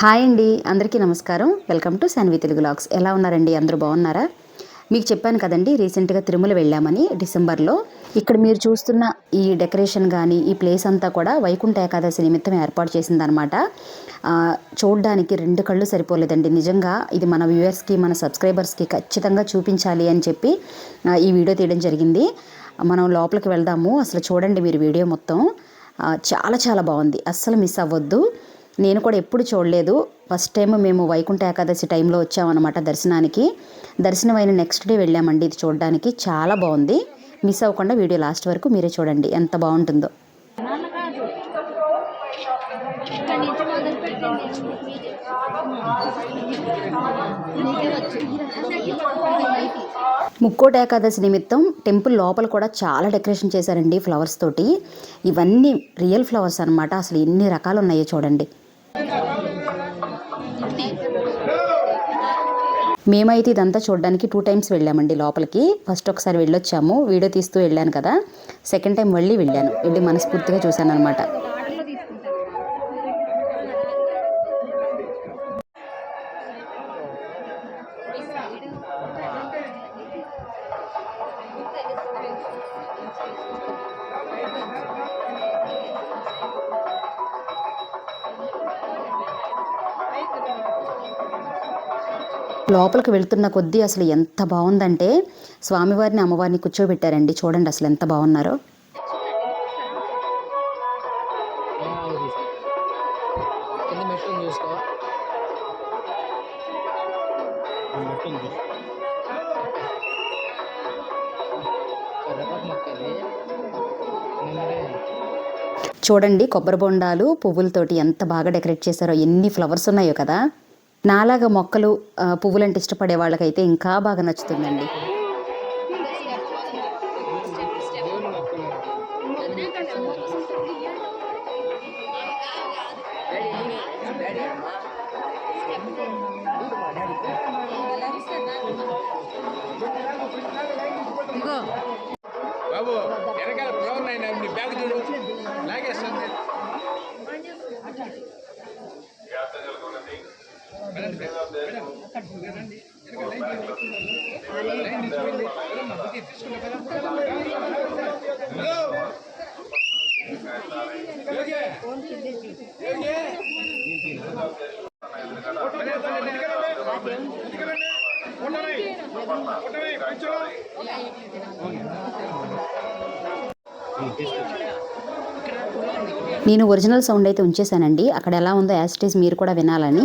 Hi అండి అందరికీ నమస్కారం. Welcome to Shanvi Telugu logs ఎలా ఉన్నారండి? అందరూ బాగున్నారా? మీకు చెప్పాను కదండి రీసెంట్గా తిరుమల వెళ్ళామని డిసెంబర్లో. ఇక్కడ మీరు చూస్తున్న ఈ డెకరేషన్ కానీ ఈ ప్లేస్ అంతా కూడా వైకుంఠ ఏకాదశి నిమిత్తం ఏర్పాటు చేసిందనమాట. చూడడానికి రెండు కళ్ళు సరిపోలేదండి. నిజంగా ఇది మన వ్యూవర్స్కి మన సబ్స్క్రైబర్స్కి ఖచ్చితంగా చూపించాలి అని చెప్పి ఈ వీడియో తీయడం జరిగింది. మనం లోపలికి వెళ్దాము. అసలు చూడండి మీరు వీడియో మొత్తం. చాలా చాలా బాగుంది. అస్సలు మిస్ అవ్వద్దు. నేను కూడా ఎప్పుడు చూడలేదు. ఫస్ట్ టైం మేము వైకుంఠ ఏకాదశి టైంలో వచ్చామన్నమాట దర్శనానికి. దర్శనం అయిన నెక్స్ట్ డే వెళ్ళామండి ఇది చూడడానికి. చాలా బాగుంది. మిస్ అవ్వకుండా వీడియో లాస్ట్ వరకు మీరే చూడండి. ఎంత బాగుంటుందో. ముక్కోట ఏకాదశి నిమిత్తం టెంపుల్ లోపల కూడా చాలా డెకరేషన్ చేశారండి ఫ్లవర్స్ తోటి. ఇవన్నీ రియల్ ఫ్లవర్స్ అనమాట అసలు ఎన్ని రకాలు ఉన్నాయో చూడండి. మేమైతే ఇదంతా చూడడానికి టూ టైమ్స్ వెళ్ళామండి లోపలికి. ఫస్ట్ ఒకసారి వెళ్ళొచ్చాము. వీడియో తీస్తూ వెళ్ళాను కదా. సెకండ్ టైం మళ్ళీ వెళ్ళాను. వెళ్ళి మనస్ఫూర్తిగా చూశాను అనమాట లోపలికి వెళ్తున్న కొద్దీ అసలు ఎంత బాగుందంటే స్వామివారిని అమ్మవారిని కూర్చోబెట్టారండి. చూడండి అసలు ఎంత బాగున్నారో. చూడండి కొబ్బరి బొండాలు పువ్వులతోటి ఎంత బాగా డెకరేట్ చేశారో. ఎన్ని ఫ్లవర్స్ ఉన్నాయో కదా. నాలాగా మొక్కలు పువ్వులంటే ఇష్టపడే వాళ్ళకైతే ఇంకా బాగా నచ్చుతుందండి. దేవుని మొక్కలు బాబు వెనకాల బ్రౌన్ అయినా నీ బ్యాగ్ చూడు. లాగేస్తుంది నేను ఒరిజినల్ సౌండ్ అయితే ఉంచేశానండి. అక్కడ ఎలా ఉందో యాసిటీస్ మీరు కూడా వినాలని.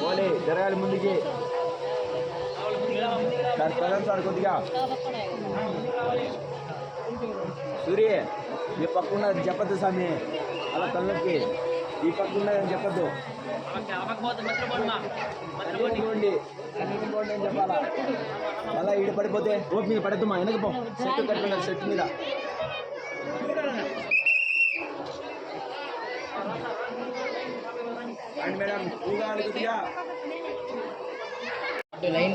పోనీ జరగాలి ముందుకి. సార్ ప్రజలు సార్ కొద్దిగా. సూర్య ఈ పక్కన జపతి స్వామి అలా తలనొప్పి ఈ పక్క ఉన్నదని చెప్పద్దు. ఇదిగోండి, ఇదిగోండి అని చెప్పాలా? అలా ఈడ పడిపోతే రోడ్ మీద పడద్దు మా వెనక పో. సెట్ కట్టుకున్నారు సెట్ మీద. అండ్ మేడం ఊగాలి కొద్దిగా. లైన్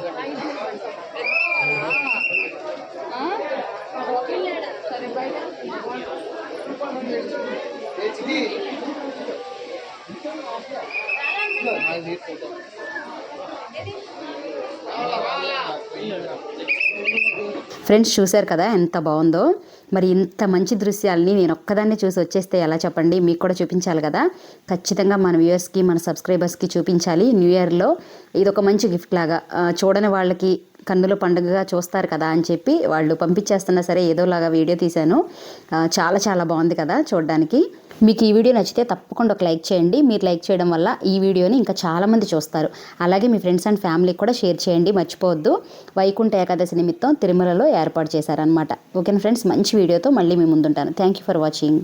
ఫ్రెండ్స్ చూశారు కదా ఎంత బాగుందో? మరి ఇంత మంచి దృశ్యాలని నేను ఒక్కదాన్ని చూసి వచ్చేస్తే ఎలా చెప్పండి? మీకు కూడా చూపించాలి కదా? ఖచ్చితంగా మన వ్యూయర్స్కి మన సబ్స్క్రైబర్స్కి చూపించాలి. న్యూ ఇయర్లో ఇది ఒక మంచి గిఫ్ట్ లాగా చూడని వాళ్ళకి కన్నుల పండుగగా చూస్తారు కదా అని చెప్పి వాళ్ళు పంపించేస్తున్నా సరే ఏదోలాగా వీడియో తీశాను. చాలా చాలా బాగుంది కదా చూడడానికి. మీకు ఈ వీడియో నచ్చితే తప్పకుండా ఒక లైక్ చేయండి. మీరు లైక్ చేయడం వల్ల ఈ వీడియోని ఇంకా చాలామంది చూస్తారు. అలాగే మీ ఫ్రెండ్స్ అండ్ ఫ్యామిలీకి కూడా షేర్ చేయండి. మర్చిపోవద్దు. వైకుంఠ ఏకాదశి నిమిత్తం తిరుమలలో ఏర్పాటు చేశారనమాట ఓకేనా ఫ్రెండ్స్? మంచి వీడియోతో మళ్ళీ మీ ముందుంటాను. Thank you for watching